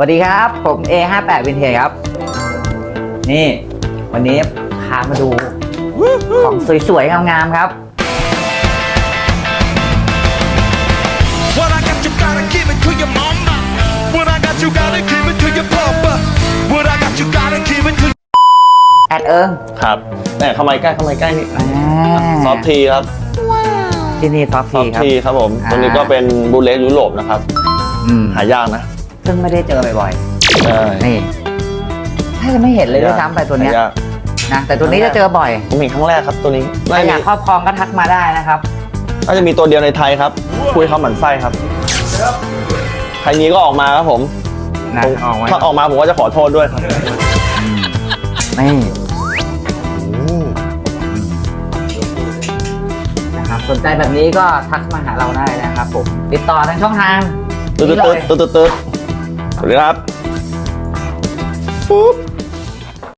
สวัสดีครับ ผม A58 Vintage ครับ นี่ วันนี้พามาดู ของสวยๆงามๆครับ What I got, you gotta give it to your mama. What I got, you gotta give it to your papa. What I got, you gotta give it to แอดเอิงครับแหมเข้ามาใกล้เข้ามาใกล้นี่อ่าซอฟทีครับที่นี่ซอฟซอทีฟครับ ทีครับผม อ่า ตัวนี้ก็เป็นบูเลสยุโรปนะครับ อืมหายากนะ ซึ่งไม่ได้เจอบ่อยใช่ๆนี่ถ้าจะไม่เห็นเลยด้วยซ้ำไปตัวเนี้ยหายากนะแต่ตัวนี้จะเจอบ่อยผมเห็นครั้งแรกครับตัวนี้ใครน่าอจะยากมีครอบครองก็ทักมาได้นะครับ น่าจะมีตัวเดียวในไทยครับ คุยเขาหมันไส้ครับ ใครนี้ก็ออกมาครับผมนะผมออกไว้ถ้าออกมาผมก็จะขอโทษด้วยครับนี่นะครับสนใจแบบนี้ก็ทักมาหาเราได้นะครับผมติดต่อทางช่องทางตึ๊ดนี้ตึ๊ดเลยตึ๊ดตึ๊ดตึ๊ด สวัสดีครับปุ๊บ